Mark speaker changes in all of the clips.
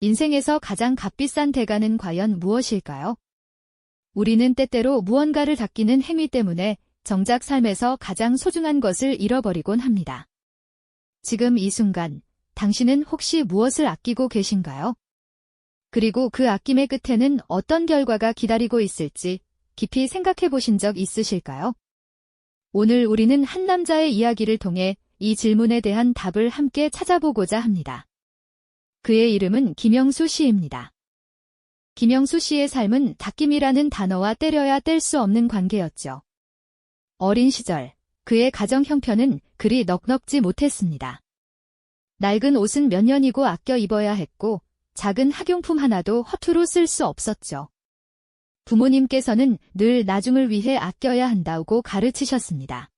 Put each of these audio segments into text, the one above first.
Speaker 1: 인생에서 가장 값비싼 대가는 과연 무엇일까요? 우리는 때때로 무언가를 닦이는 행위 때문에 정작 삶에서 가장 소중한 것을 잃어버리곤 합니다. 지금 이 순간, 당신은 혹시 무엇을 아끼고 계신가요? 그리고 그 아낌의 끝에는 어떤 결과가 기다리고 있을지 깊이 생각해 보신 적 있으실까요? 오늘 우리는 한 남자의 이야기를 통해 이 질문에 대한 답을 함께 찾아보고자 합니다. 그의 이름은 김영수 씨입니다. 김영수 씨의 삶은 닭김이라는 단어와 때려야 뗄 수 없는 관계였죠. 어린 시절, 그의 가정 형편은 그리 넉넉지 못했습니다. 낡은 옷은 몇 년이고 아껴 입어야 했고, 작은 학용품 하나도 허투루 쓸 수 없었죠. 부모님께서는 늘 나중을 위해 아껴야 한다고 가르치셨습니다.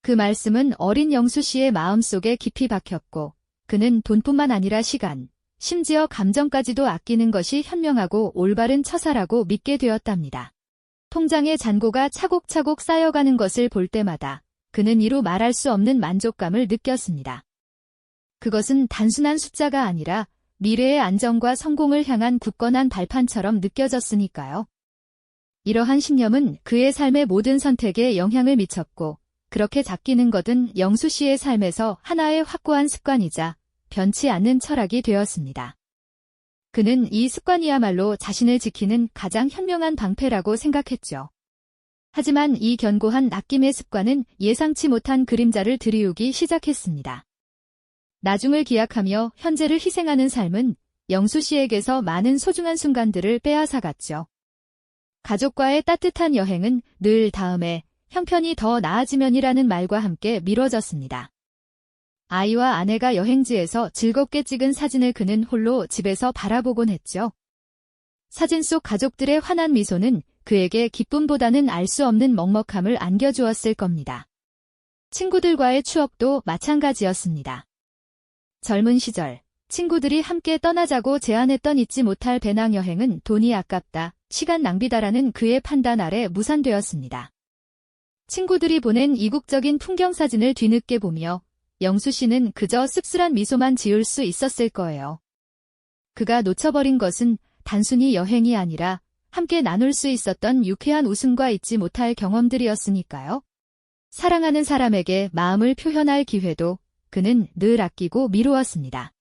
Speaker 1: 그 말씀은 어린 영수 씨의 마음속에 깊이 박혔고, 그는 돈뿐만 아니라 시간, 심지어 감정까지도 아끼는 것이 현명하고 올바른 처사라고 믿게 되었답니다. 통장의 잔고가 차곡차곡 쌓여가는 것을 볼 때마다 그는 이루 말할 수 없는 만족감을 느꼈습니다. 그것은 단순한 숫자가 아니라 미래의 안정과 성공을 향한 굳건한 발판처럼 느껴졌으니까요. 이러한 신념은 그의 삶의 모든 선택에 영향을 미쳤고, 그렇게 잡기는 것은 영수 씨의 삶에서 하나의 확고한 습관이자 변치 않는 철학이 되었습니다. 그는 이 습관이야말로 자신을 지키는 가장 현명한 방패라고 생각했죠. 하지만 이 견고한 아낌의 습관은 예상치 못한 그림자를 들이우기 시작했습니다. 나중을 기약하며 현재를 희생하는 삶은 영수 씨에게서 많은 소중한 순간들을 빼앗아갔죠. 가족과의 따뜻한 여행은 늘 다음에 형편이 더 나아지면이라는 말과 함께 미뤄졌습니다. 아이와 아내가 여행지에서 즐겁게 찍은 사진을 그는 홀로 집에서 바라보곤 했죠. 사진 속 가족들의 환한 미소는 그에게 기쁨보다는 알 수 없는 먹먹함을 안겨주었을 겁니다. 친구들과의 추억도 마찬가지였습니다. 젊은 시절, 친구들이 함께 떠나자고 제안했던 잊지 못할 배낭 여행은 돈이 아깝다, 시간 낭비다라는 그의 판단 아래 무산되었습니다. 친구들이 보낸 이국적인 풍경 사진을 뒤늦게 보며 영수 씨는 그저 씁쓸한 미소만 지을 수 있었을 거예요. 그가 놓쳐버린 것은 단순히 여행이 아니라 함께 나눌 수 있었던 유쾌한 웃음과 잊지 못할 경험들이었으니까요. 사랑하는 사람에게 마음을 표현할 기회도 그는 늘 아끼고 미루었습니다.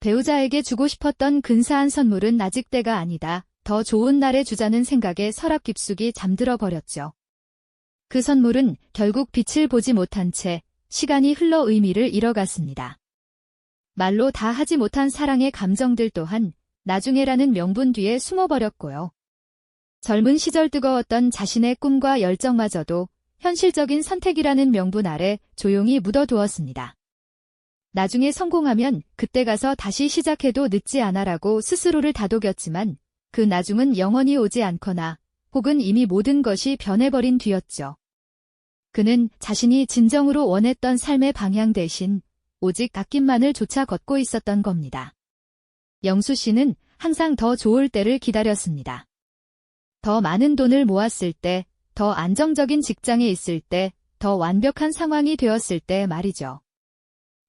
Speaker 1: 배우자에게 주고 싶었던 근사한 선물은 아직 때가 아니다. 더 좋은 날에 주자는 생각에 서랍 깊숙이 잠들어 버렸죠. 그 선물은 결국 빛을 보지 못한 채 시간이 흘러 의미를 잃어갔습니다. 말로 다 하지 못한 사랑의 감정들 또한 나중에라는 명분 뒤에 숨어버렸고요. 젊은 시절 뜨거웠던 자신의 꿈과 열정마저도 현실적인 선택이라는 명분 아래 조용히 묻어두었습니다. 나중에 성공하면 그때 가서 다시 시작해도 늦지 않아라고 스스로를 다독였지만 그 나중은 영원히 오지 않거나 혹은 이미 모든 것이 변해버린 뒤였죠. 그는 자신이 진정으로 원했던 삶의 방향 대신 오직 아낌만을 쫓아 걷고 있었던 겁니다. 영수 씨는 항상 더 좋을 때를 기다렸습니다. 더 많은 돈을 모았을 때, 더 안정적인 직장에 있을 때, 더 완벽한 상황이 되었을 때 말이죠.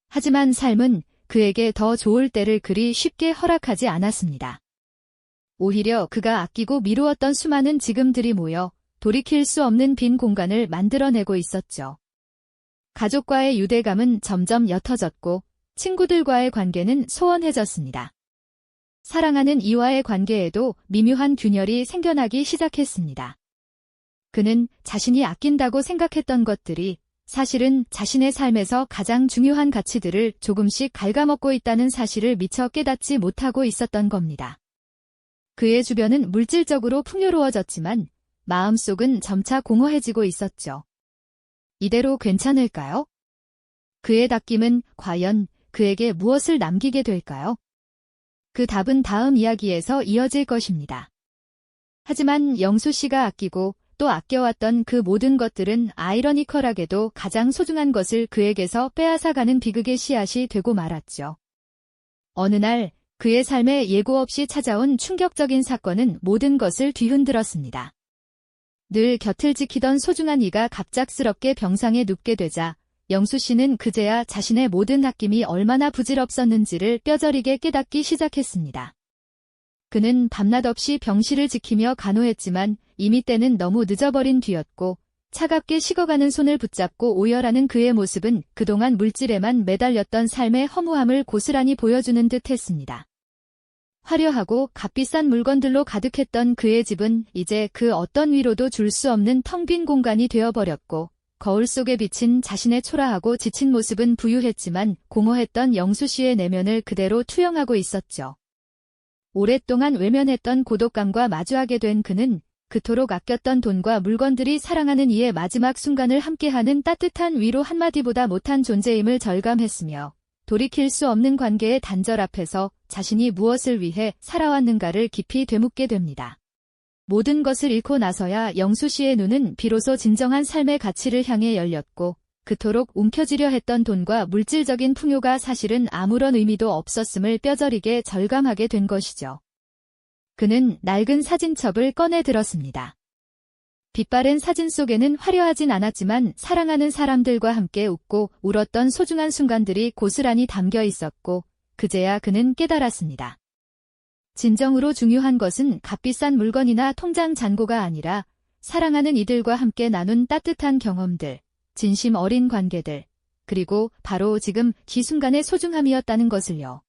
Speaker 1: 하지만 삶은 그에게 더 좋을 때를 그리 쉽게 허락하지 않았습니다. 오히려 그가 아끼고 미루었던 수많은 지금들이 모여 돌이킬 수 없는 빈 공간을 만들어내고 있었죠. 가족과의 유대감은 점점 옅어졌고 친구들과의 관계는 소원해졌습니다. 사랑하는 이와의 관계에도 미묘한 균열이 생겨나기 시작했습니다. 그는 자신이 아낀다고 생각했던 것들이 사실은 자신의 삶에서 가장 중요한 가치들을 조금씩 갉아먹고 있다는 사실을 미처 깨닫지 못하고 있었던 겁니다. 그의 주변은 물질적으로 풍요로워졌지만 마음속은 점차 공허해지고 있었죠. 이대로 괜찮을까요? 그의 닦임은 과연 그에게 무엇을 남기게 될까요? 그 답은 다음 이야기에서 이어질 것입니다. 하지만 영수 씨가 아끼고 또 아껴왔던 그 모든 것들은 아이러니컬하게도 가장 소중한 것을 그에게서 빼앗아가는 비극의 씨앗이 되고 말았죠. 어느 날 그의 삶에 예고 없이 찾아온 충격적인 사건은 모든 것을 뒤흔들었습니다. 늘 곁을 지키던 소중한 이가 갑작스럽게 병상에 눕게 되자 영수 씨는 그제야 자신의 모든 아낌이 얼마나 부질없었는지를 뼈저리게 깨닫기 시작했습니다. 그는 밤낮 없이 병실을 지키며 간호했지만 이미 때는 너무 늦어버린 뒤였고 차갑게 식어가는 손을 붙잡고 오열하는 그의 모습은 그동안 물질에만 매달렸던 삶의 허무함을 고스란히 보여주는 듯 했습니다. 화려하고 값비싼 물건들로 가득했던 그의 집은 이제 그 어떤 위로도 줄 수 없는 텅 빈 공간이 되어버렸고 거울 속에 비친 자신의 초라하고 지친 모습은 부유했지만 공허했던 영수 씨의 내면을 그대로 투영하고 있었죠. 오랫동안 외면했던 고독감과 마주하게 된 그는 그토록 아꼈던 돈과 물건들이 사랑하는 이의 마지막 순간을 함께하는 따뜻한 위로 한마디보다 못한 존재임을 절감했으며 돌이킬 수 없는 관계의 단절 앞에서 자신이 무엇을 위해 살아왔는가를 깊이 되묻게 됩니다. 모든 것을 잃고 나서야 영수 씨의 눈은 비로소 진정한 삶의 가치를 향해 열렸고 그토록 움켜쥐려 했던 돈과 물질적인 풍요가 사실은 아무런 의미도 없었음을 뼈저리게 절감하게 된 것이죠. 그는 낡은 사진첩을 꺼내 들었습니다. 빛바랜 사진 속에는 화려하진 않았지만 사랑하는 사람들과 함께 웃고 울었던 소중한 순간들이 고스란히 담겨 있었고 그제야 그는 깨달았습니다. 진정으로 중요한 것은 값비싼 물건이나 통장 잔고가 아니라 사랑하는 이들과 함께 나눈 따뜻한 경험들, 진심 어린 관계들, 그리고 바로 지금 이 순간의 소중함이었다는 것을요.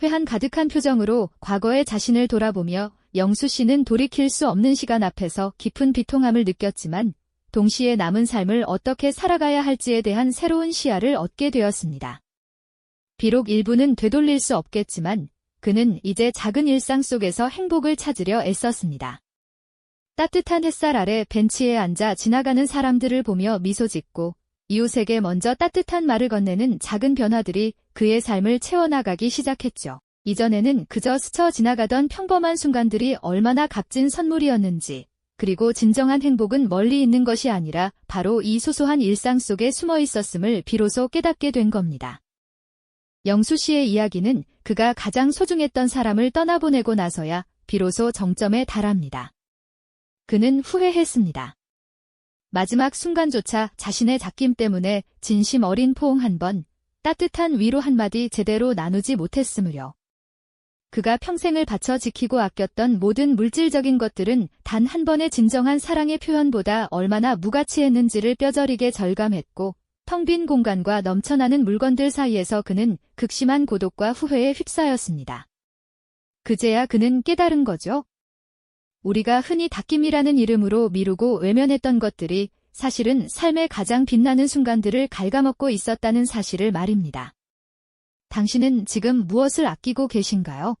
Speaker 1: 회한 가득한 표정으로 과거의 자신을 돌아보며 영수 씨는 돌이킬 수 없는 시간 앞에서 깊은 비통함을 느꼈지만 동시에 남은 삶을 어떻게 살아가야 할지에 대한 새로운 시야를 얻게 되었습니다. 비록 일부는 되돌릴 수 없겠지만 그는 이제 작은 일상 속에서 행복을 찾으려 애썼습니다. 따뜻한 햇살 아래 벤치에 앉아 지나가는 사람들을 보며 미소 짓고 이웃에게 먼저 따뜻한 말을 건네는 작은 변화들이 그의 삶을 채워나가기 시작했죠. 이전에는 그저 스쳐 지나가던 평범한 순간들이 얼마나 값진 선물이었는지, 그리고 진정한 행복은 멀리 있는 것이 아니라 바로 이 소소한 일상 속에 숨어 있었음을 비로소 깨닫게 된 겁니다. 영수 씨의 이야기는 그가 가장 소중했던 사람을 떠나보내고 나서야 비로소 정점에 달합니다. 그는 후회했습니다. 마지막 순간조차 자신의 잡김 때문에 진심 어린 포옹 한 번, 따뜻한 위로 한마디 제대로 나누지 못했으므려. 그가 평생을 바쳐 지키고 아꼈던 모든 물질적인 것들은 단 한 번의 진정한 사랑의 표현보다 얼마나 무가치했는지를 뼈저리게 절감했고 텅 빈 공간과 넘쳐나는 물건들 사이에서 그는 극심한 고독과 후회에 휩싸였습니다. 그제야 그는 깨달은 거죠. 우리가 흔히 닭김이라는 이름으로 미루고 외면했던 것들이 사실은 삶의 가장 빛나는 순간들을 갉아먹고 있었다는 사실을 말입니다. 당신은 지금 무엇을 아끼고 계신가요?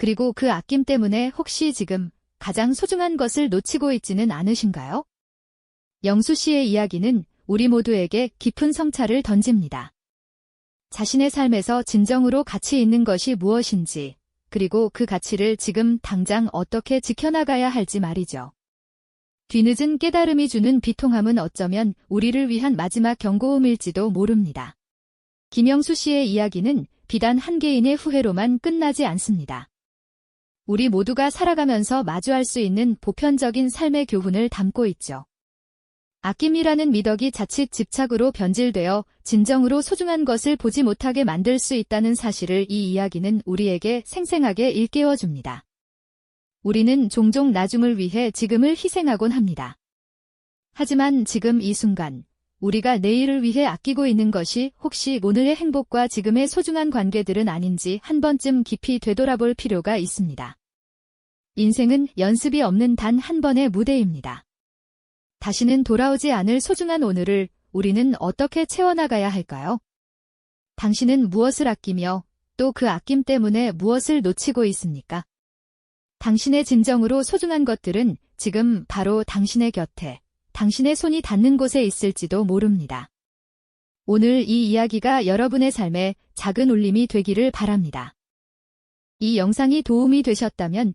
Speaker 1: 그리고 그 아낌 때문에 혹시 지금 가장 소중한 것을 놓치고 있지는 않으신가요? 영수 씨의 이야기는 우리 모두에게 깊은 성찰을 던집니다. 자신의 삶에서 진정으로 가치 있는 것이 무엇인지, 그리고 그 가치를 지금 당장 어떻게 지켜나가야 할지 말이죠. 뒤늦은 깨달음이 주는 비통함은 어쩌면 우리를 위한 마지막 경고음일지도 모릅니다. 김영수 씨의 이야기는 비단 한 개인의 후회로만 끝나지 않습니다. 우리 모두가 살아가면서 마주할 수 있는 보편적인 삶의 교훈을 담고 있죠. 아낌이라는 미덕이 자칫 집착으로 변질되어 진정으로 소중한 것을 보지 못하게 만들 수 있다는 사실을 이 이야기는 우리에게 생생하게 일깨워 줍니다. 우리는 종종 나중을 위해 지금을 희생하곤 합니다. 하지만 지금 이 순간, 우리가 내일을 위해 아끼고 있는 것이 혹시 오늘의 행복과 지금의 소중한 관계들은 아닌지 한 번쯤 깊이 되돌아볼 필요가 있습니다. 인생은 연습이 없는 단 한 번의 무대입니다. 다시는 돌아오지 않을 소중한 오늘을 우리는 어떻게 채워나가야 할까요? 당신은 무엇을 아끼며 또 그 아낌 때문에 무엇을 놓치고 있습니까? 당신의 진정으로 소중한 것들은 지금 바로 당신의 곁에, 당신의 손이 닿는 곳에 있을지도 모릅니다. 오늘 이 이야기가 여러분의 삶에 작은 울림이 되기를 바랍니다. 이 영상이 도움이 되셨다면